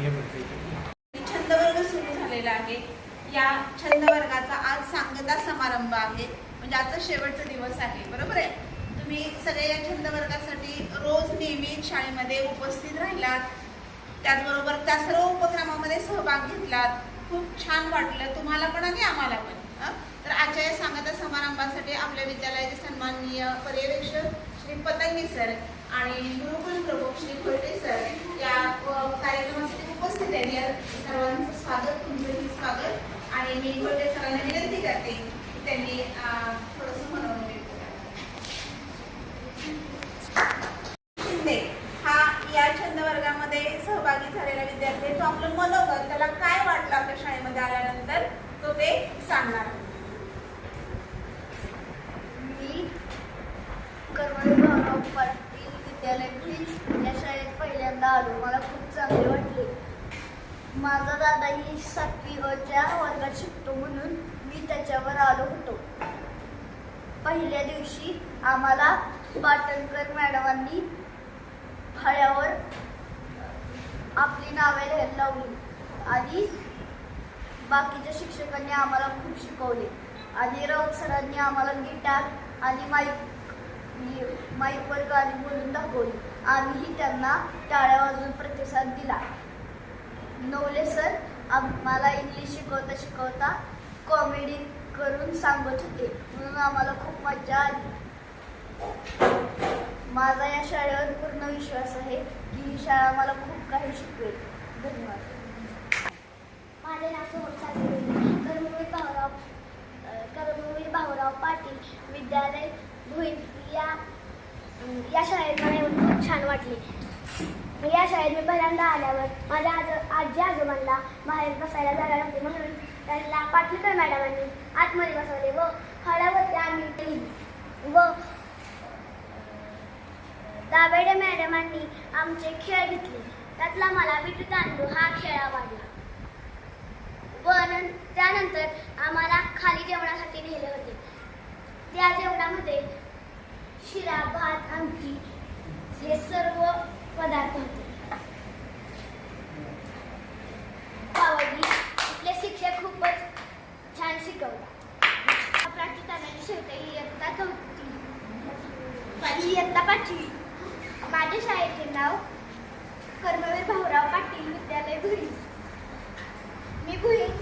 छंद वर्ग सुरू झालेला आहे. या छंद वर्गाचा आज सांगता समारंभ आहे. म्हणजे आजचा शेवटचा दिवस आहे. बरोबर आहे? तुम्ही सगळे या छंद वर्गासाठी रोज नियमित शाळेमध्ये उपस्थित राहिलात. त्याचबरोबर त्या सर्व उपक्रमामध्ये सहभाग घेतलात. खूप छान वाटलं. तुम्हाला पण आणि आम्हाला पण. तर आजच्या या सांगता समारंभासाठी आपल्या विद्यालयाचे सन्माननीय पर्यवेक्षक श्री पतंगी सर आणि गुरुकुल प्रमुख श्री खोटे सर या कार्यक्रमासाठी उपस्थित आहेत. या सर्वांचं स्वागत तुमचंही स्वागत. आणि मी खोटे सरांना विनंती करते त्यांनी थोडंसं मनोरंजन शिंदे हा या छंद वर्गामध्ये सहभागी झालेला विद्यार्थी तो आपलं मनोबल त्याला काय वाटलं आपल्या शाळेमध्ये आल्यानंतर तो ते सांगणार आहे. मी कर्मवीर भाऊराव महाविद्यालयातील या शाळेत पहिल्यांदा आलो. मला खूप चांगले वाटले. माझा दादा ही सातवी अच्या वर्गात शिकतो म्हणून मी त्याच्यावर आलो होतो. पहिल्या दिवशी आम्हाला पाटणकर मॅडमांनी फळ्यावर आपली नावे लिहायला लावली आणि बाकीच्या शिक्षकांनी आम्हाला खूप शिकवले. आणि राऊत सरांनी आम्हाला गिटार आणि माईक माईकवर गाणी बोलून दाखवली. आम्हीही त्यांना टाळ्या वाजून प्रतिसाद दिला. नवले सर आम्हाला इंग्लिश शिकवता शिकवता कॉमेडी करून सांगत होते. म्हणून आम्हाला खूप मजा आली. माझा या शाळेवर पूर्ण विश्वास आहे की ही शाळा मला खूप काही शिकवेल. धन्यवाद. माझे नाव सोहम सागरे कर्मवीर भाऊराव अ, कर्मवीर भाऊराव पाटील विद्यालय भुई या अम, या शाळेत मला येऊन खूप छान वाटले. या शाळेत मी पहिल्यांदा आल्यावर माझ्या आज आजी आजोबांना बाहेर बसायला जागा नव्हती म्हणून त्यांना पाटलीकर मॅडमांनी आतमध्ये बसवले व फळावरती आम्ही व दाबेडे मॅडमांनी आमचे खेळ घेतले. त्यातला मला विटू तांदूळ हा खेळ आवडला व त्यानंतर आम्हाला खाली जेवणासाठी नेले होते. त्या जेवणामध्ये शिरा भात आमटी हे सर्व पदार्थ होते. आपले शिक्षक खूपच छान शिकवतात. प्राची शेवटी इयत्ता चौथी. माझी इयत्ता पाचवी. माझ्या शाळेचे नाव कर्मवीर भाऊराव पाटील विद्यालय भुई मी भुईन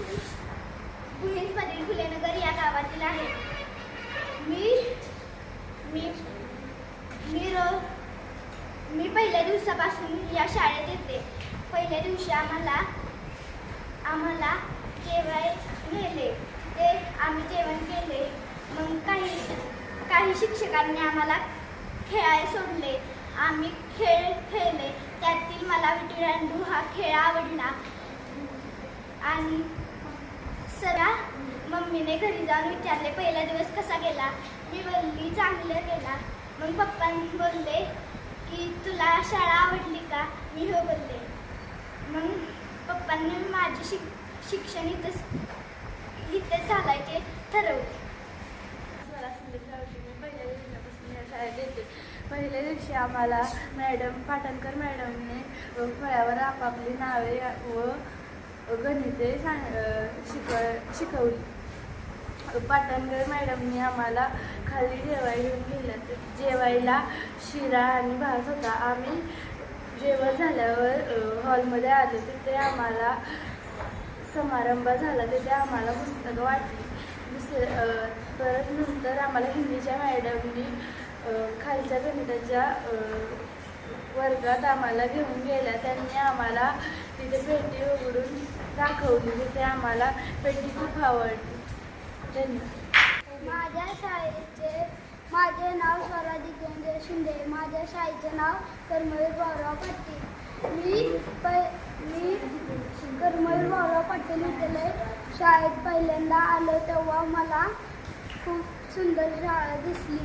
भुईंमधील फुलेनगर या गावातील आहे. मी मी मी रो मी पहिल्या दिवसापासून या शाळेत येते. पहिल्या दिवशी आम्हाला आम्हाला जेवाय नेले. ते आम्ही जेवण केले. मग काही काही शिक्षकांनी आम्हाला खेळायला सोडले. आम्ही खेळ खेळले. त्यातील मला विटिरांडू हा खेळ आवडला. आणि सरा मम्मीने घरी जाऊन विचारले पहिला दिवस कसा गेला? मी बोलली चांगलं गेला. मग पप्पांनी बोलले की तुला शाळा आवडली का? मी हो बोलले. मग पप्पांनी माझे शिक शिक्षण इथंच इथेच घालायचे ठरवले. मला मी पहिल्या दिवसापासून या शाळेत येते. पहिल्या दिवशी आम्हाला मॅडम पाटणकर मॅडमने फळ्यावर आपापली नावे व गणिते सांग शिकव शिक शिकवली. पाटणकर मॅडमने आम्हाला खाली जेवायला घेऊन गेलं जेवायला शिरा आणि भात होता. आम्ही जेवण झाल्यावर हॉलमध्ये आलो. तिथे आम्हाला समारंभ झाला. तिथे आम्हाला पुस्तकं वाटली. दुसरे परत नंतर आम्हाला हिंदीच्या मॅडमनी खालच्या गणिताच्या वर्गात आम्हाला घेऊन गेल्या. त्यांनी आम्हाला तिथे पेटी उघडून दाखवली. तिथे आम्हाला पेटी खूप आवडली. धन्यवाद. माझ्या शाळेचे माझे नाव स्वराजी जितेंद्र शिंदे माझ्या शाळेचे नाव कर्मवीर भाऊराव पाटील. मी प मी कर्मवीर भाऊराव पाटील विद्यालय शाळेत पहिल्यांदा आलो तेव्हा मला खूप सुंदर शाळा दिसली.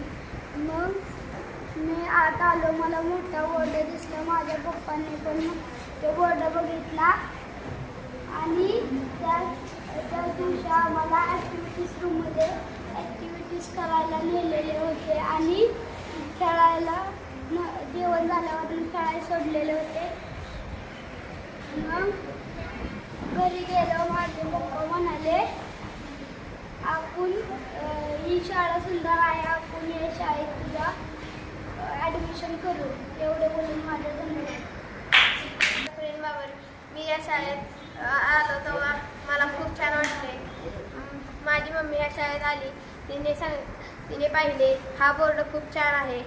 मग मी आत आलो मला मोठा बोर्ड दिसला माझ्या पप्पांनी पण तो बोर्ड बघितला. आणि त्या त्याच्याच दिवशी आम्हाला ॲक्टिव्हिटीज रूममध्ये ॲक्टिव्हिटीज करायला नेलेले होते आणि खेळायला न जेवण झाल्यावर खेळायला सोडलेले होते. मग घरी गेलो माझे पप्पा म्हणाले आपण ही शाळा सुंदर आहे आपण या शाळेत तुझा ॲडमिशन करू. एवढे बोलून माझ्या धन्यवाद. मी या शाळेत आलो तेव्हा मला खूप छान वाटले. माझी मम्मी या शाळेत आली. तिने सांग तिने पाहिले हा बोर्ड खूप छान आहे.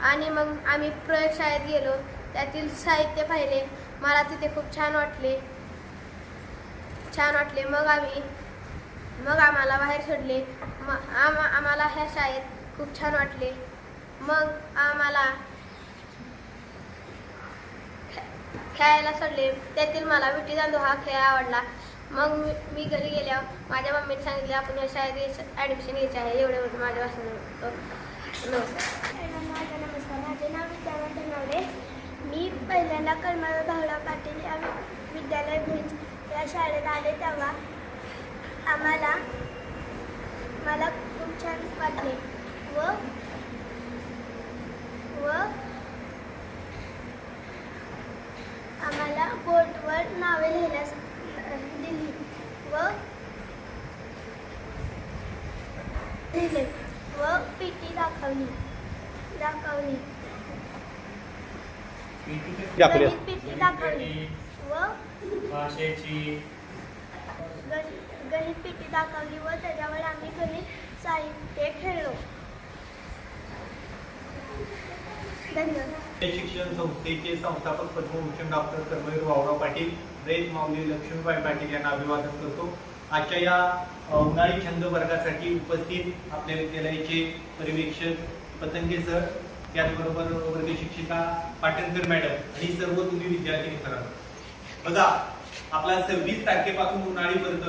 आणि मग आम्ही प्रयोगशाळेत गेलो. त्यातील साहित्य पाहिले. मला तिथे खूप छान वाटले. छान वाटले. मग आम्ही मग आम्हाला बाहेर सोडले. म आम आम्हाला ह्या शाळेत खूप छान वाटले. मग आम्हाला खेळायला सोडले. त्यातील मला विटी दांडू हा खेळ आवडला. मग मी मी घरी गेल्यावर माझ्या मम्मीने सांगितले आपण या शाळेत ॲडमिशन घ्यायचे आहे. एवढे होते माझ्या वाचन नमस्कार नमस्कार. माझे नाव विद्यावान धनावडे. मी पहिल्यांदा कर्मवीर भावडा पाटील या विद्यालय भुज या शाळेत आले तेव्हा आम्हाला मला खूप छान वाटले. व व आम्हाला बोर्डवर नावे लिहिण्यास दिली व लिहिले व पीटी दाखवली. दाखवली. दाखवली. गणित पीटी दाखवली व भाषेची गणित पीटी दाखवली व त्याच्यावर आम्ही गणित साहित्य खेळलो धन्यवाद. शिक्षण संस्थेचे संस्थापक पद्मभूषण डॉक्टर कर्मवीर भाऊराव पाटील रेत माऊली लक्ष्मीबाई पाटील यांना अभिवादन करतो. आजच्या या उन्हाळी छंद वर्गासाठी उपस्थित आपल्या विद्यालयाचे पर्यवेक्षक पतंगे सर त्याचबरोबर वर्ग शिक्षिका पाटणकर मॅडम आणि सर्व तुम्ही विद्यार्थी मित्रांनो. बघा आपला सव्वीस तारखेपासून उन्हाळी वर्ग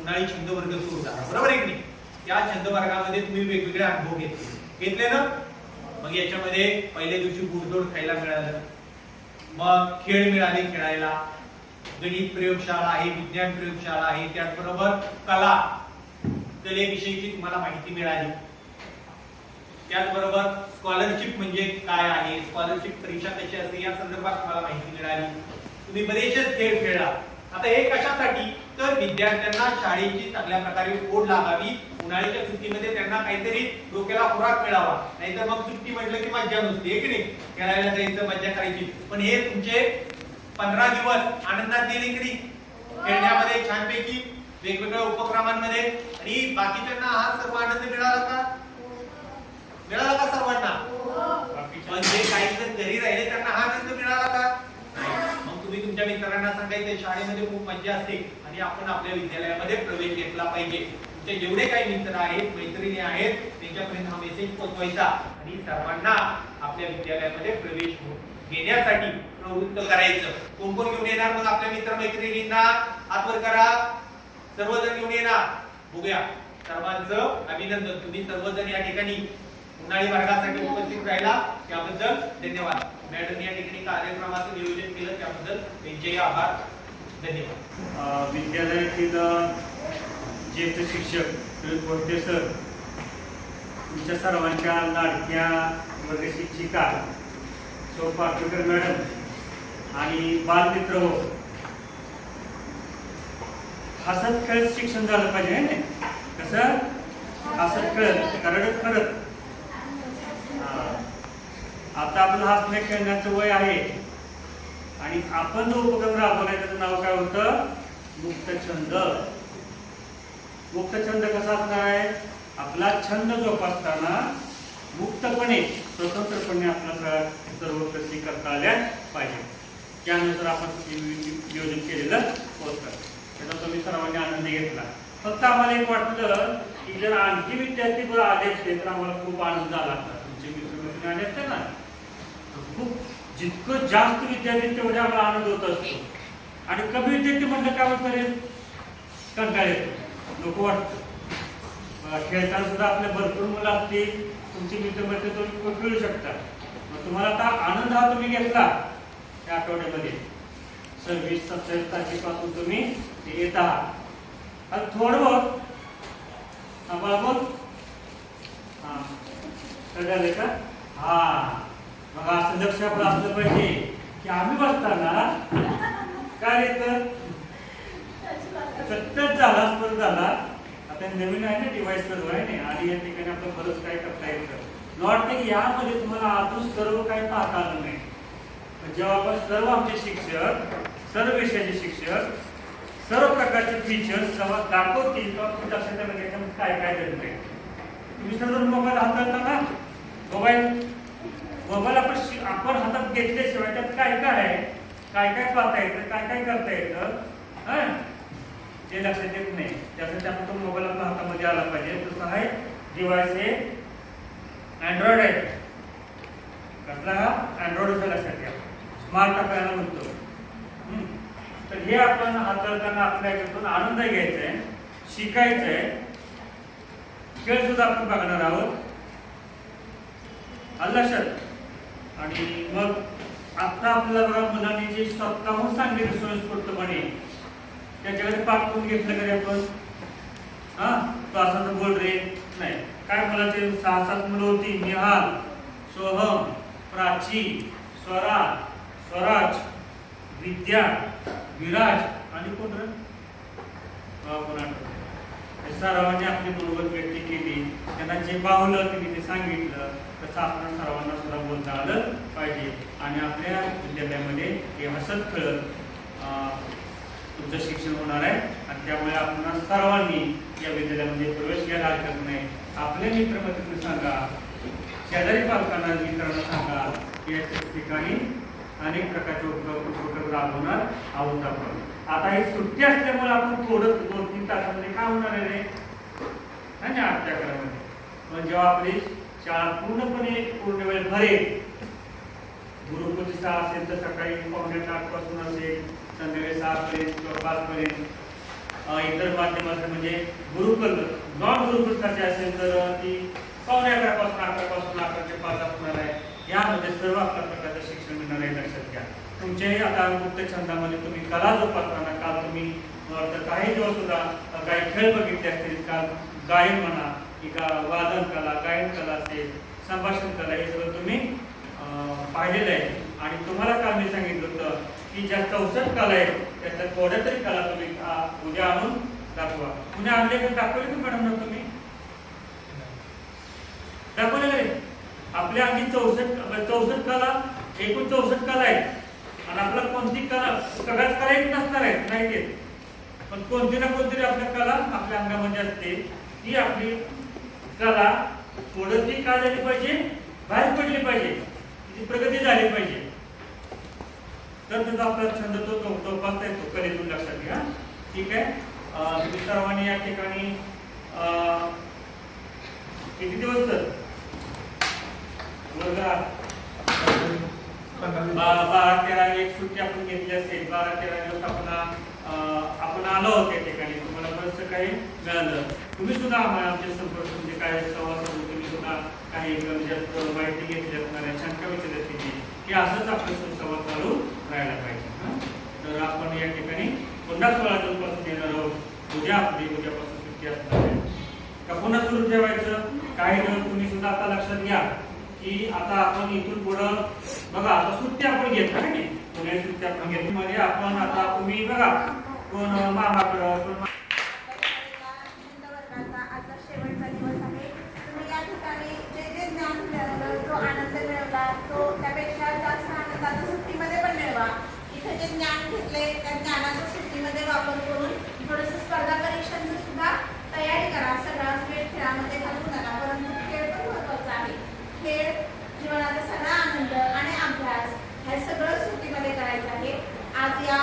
उन्हाळी छंद वर्ग सुरू झाला. बरोबर आहे की या छंद वर्गामध्ये तुम्ही वेगवेगळे अनुभव घेतले. घेतले ना? मग याच्यामध्ये पहिल्या दिवशी गुडदोड खायला मिळालं. मग खेळ मिळाले खेळायला. गणित प्रयोगशाळा आहे विज्ञान प्रयोगशाळा आहे त्याचबरोबर कला. कलेविषयीची तुम्हाला माहिती मिळाली. त्याचबरोबर स्कॉलरशिप म्हणजे काय आहे? स्कॉलरशिप परीक्षा कशी असते या संदर्भात तुम्हाला माहिती मिळाली. तुम्ही बरेचसे खेळ खेळला. आता हे कशासाठी? तर विद्यार्थ्यांना शाळेची चांगल्या प्रकारे ओढ लागावी. उन्हाळ्याच्या सुट्टीमध्ये त्यांना काहीतरी डोक्याला खुराक मिळावा. नाहीतर मग सुट्टी म्हटलं की मज्जा नसते हे की नाही? खेळायला जायचं मज्जा करायची. पण हे तुमचे पंधरा दिवस आनंदात गेले की नाही? खेळण्यामध्ये छानपैकी वेगवेगळ्या उपक्रमांमध्ये. आणि बाकीच्यांना हा सर्व आनंद मिळाला का? मिळाला का सर्वांना? पण जे काही जण घरी राहिले त्यांना हा आनंद मिळाला तुमच्या मित्रांना सांगायचं शाळेमध्ये खूप मज्जा असते आणि आपण आपल्या विद्यालयामध्ये प्रवेश घेतला पाहिजे. तुमचे जेवढे काही मित्र आहेत मैत्रिणी आहेत त्यांच्यापर्यंत हा मेसेज पोहोचवायचा आणि सर्वांना आपल्या विद्यालयामध्ये प्रवेश घेण्यासाठी प्रवृत्त करायचं. कोण कोण घेऊन येणार मग आपल्या मित्र मैत्रिणींना हातवर करा. सर्वजण घेऊन येणार. बघूया. सर्वांचं अभिनंदन. तुम्ही सर्वजण या ठिकाणी उन्हाळी वर्गासाठी उपस्थित राहिला. त्याबद्दल धन्यवाद. मॅडम या ठिकाणी कार्यक्रमाचं नियोजन केलं. त्याबद्दल त्यांचे आभार. धन्यवाद. विद्यालयातील ज्येष्ठ शिक्षक श्री कोणते सर तुमच्या सर्वांच्या लाडक्या वर्ग शिक्षिका सौ पाटकर मॅडम आणि बालमित्र हो. हसत खेळत शिक्षण झालं पाहिजे कसं? हसत खेळत करडत करत. आता आपलं हसणे खेळण्याचं वय आहे. आणि आपण जो उपक्रम राबवलाय त्याचं नाव काय होतं? मुक्तछंद. मुक्तछंद कसा असणार आहे? आपला छंद जोपासताना मुक्तपणे स्वतंत्रपणे आपला सर्व कृती करता आल्या पाहिजे. त्यानुसार आपण नियोजन केलेलं होतं त्याचा तुम्ही सर्वांनी आनंद घेतला. फक्त आम्हाला एक वाटलं की जर आणखी विद्यार्थी आले असते तर आम्हाला खूप आनंद झाला असता. तुमचे मित्र आले असते ना? खूप जितकं जास्त विद्यार्थी तेवढे आम्हाला आनंद होत असतो. आणि कमी विद्यार्थी म्हणलं काय रे? कंटाळ येतो. नको वाटतं. बघा, खेळताना सुद्धा आपले भरपूर मुलं असतील तुमचे मित्र मैत्री तुम्ही खेळू शकता. मग तुम्हाला आता आनंद हा तुम्ही घेतला त्या आठवड्यामध्ये. सव्वीस सत्तावीस तारखेपासून तुम्ही येत आहात. आता थोडं बहुत हा बाबा हा. कळलं का? हा. मग असं लक्ष आपलं असलं पाहिजे की आम्ही बसताना काय तर सतत झाला स्पर्ध झाला. आता नवीन आहे ना डिव्हाइस सर्व आहे ना आणि या ठिकाणी आपलं बरंच काय करता येतं. नॉट वाटतं की यामध्ये तुम्हाला अजून सर्व काही पाहता आलं नाही. जेव्हा आपण सर्व आमचे शिक्षक सर्व विषयाचे शिक्षक सर्व प्रकारचे फीचर्स जेव्हा दाखवतील तेव्हा तुम्ही लक्षात याच्यामध्ये काय काय घडतंय. तुम्ही सर्व मोबाईल हाताळता ना? मोबाईल मोबाईल आपण आपण हातात घेतल्याशिवाय त्यात काय काय आहे? काय काय पाहता येतं? काय काय करता येतं? ते लक्षात येत नाही. त्यासाठी आपण तो मोबाईल आपल्या हातामध्ये आला पाहिजे. तसं आहे डिवाइस हे अँड्रॉइड आहे. कसला हा? अँड्रॉइडचा लक्षात घ्या. स्मार्ट आपल्याला म्हणतो. हम्म. तर हे आपण हाताळताना आपल्या याच्यातून आनंद घ्यायचा आहे. शिकायचं आहे. खेळ सुद्धा आपण बघणार आहोत. लक्षात आणि मग आता आपल्याला बघा मुलांनी जे स्वतःहून सांगितलं स्वयंस्फूर्तपणे त्याच्याकडे पाठवून घेतलं कधी आपण? हा? तो असा बोल रे. नाही. काय मुलाचे सहा सात मुलं होती. निहाल सोहम प्राची स्वरा स्वराज विद्या विराज आणि कोण रे? अं, आपली बरोबर व्यक्ती केली. त्यांना जे पावलं त्यांनी ते सांगितलं. तसं आपण सर्वांना सुद्धा बोलता आलं पाहिजे. आणि आपल्या विद्यालयामध्ये हे हसत खेळत अं, तुमचं शिक्षण होणार आहे. आणि त्यामुळे आपण सर्वांनी या विद्यालयामध्ये प्रवेश घ्यायला हरकत नाही. आपले मित्रमैत्रिणी सांगा शेजारी पालकांना मित्रांना सांगा या ठिकाणी अनेक प्रकारचे उपक्रम उपक्रम राबवणार आहोत आपण. आता ही सुट्टी असल्यामुळे आपण थोडं दोन तीन तासामध्ये काय होणार आहे रे? ना आजच्या काळामध्ये पण जेव्हा आपली शाळा पूर्णपणे पूर्ण वेळ भरेल. गुरुकुलची सहा असेल तर सकाळी पावणे आठपासून असेल संध्याकाळी सहा पर्यंत किंवा पाच पर्यंत. इतर माध्यमाचं म्हणजे गुरुकुल. नॉन गुरुकुलसाठी असेल तर ती पावणे अकरा पासून अकरा पासून अकरा ते पाच असणार आहे. यामध्ये सर्व आपल्या प्रकारचं शिक्षण मिळणार आहे लक्षात घ्या. तुमचे आता मुक्त छंदामध्ये तुम्ही कला जोपासताना काल तुम्ही काही दिवस सुद्धा काही खेळ बघितले असतील काल गायन म्हणा की का वादन कला गायन कला असेल संभाषण कला हे सगळं तुम्ही पाहिलेलं आहे. आणि तुम्हाला काल मी सांगितलं होतं की ज्या चौसष्ट कला आहेत त्यातल्या थोड्या तरी कला तुम्ही उद्या आणून दाखवा. उद्या आणले तर दाखवले की मॅडम तुम्ही? दाखवलेले आपल्या अगदी चौसष्ट चौसष्ट कला एकूण चौसष्ट कला आहेत. आणि आपला कोणती कला सगळ्याच कला येत नसणार आहेत नाही येत पण कोणती ना कोणतरी आपल्या कला आपल्या अंगामध्ये असते ती आपली कला थोडीशी काय झाली पाहिजे? बाहेर पडली पाहिजे. तिची प्रगती झाली पाहिजे. तर त्याचा आपला छंद तो तो जोपासता येतो कलेतून लक्षात घ्या. ठीक आहे? तुम्ही सर्वांनी या ठिकाणी अं, किती दिवस सर? बारा तेरा एक सुट्टी आपण घेतली असेल. बारा तेरा दिवस आपण आपण आलो त्या ठिकाणी. काही मिळालं. तुम्ही सुद्धा आम्हाला आमच्या संपर्क म्हणजे काय संवाद तुम्ही सुद्धा काही म्हणजे माहिती घेतली असणार शंका विचारत तिथे की असंच आपलं सुसंवाद चालू राहायला पाहिजे तर आपण या ठिकाणी पुन्हा सोळा जूनपासून येणार आहोत. उद्या आपली उद्यापासून सुट्टी असणार आहे. का पुन्हा सुरू ठेवायचं? काही जण तुम्ही सुद्धा आता लक्षात घ्या की आता आपण इथून पुढं बघा आता सुट्ट्या आपण घेत नाही पुणे सुट्ट्या आपण घेतली. म्हणजे आपण आता तुम्ही बघा कोण मामाकडं कोण मा- छंद वर्गाचा आजचा शेवटचा दिवस आहे तुम्ही या ठिकाणी जे जे ज्ञान मिळवलं जो आनंद मिळवला तो त्यापेक्षा जास्त आनंद आता सुट्टीमध्ये पण मिळवा त्याचे ज्ञान घेतले त्या ज्ञानाचा सुट्टीमध्ये वापर करून थोडंसं स्पर्धा परीक्षांचं सुद्धा तयारी करा. सगळाच वेळ खेळामध्ये घालू नका. परंतु खेळ पण महत्त्वाचा आहे. खेळ जीवनाचा सगळा आनंद आणि अभ्यास हे सगळं सुट्टीमध्ये करायचं आहे. आज या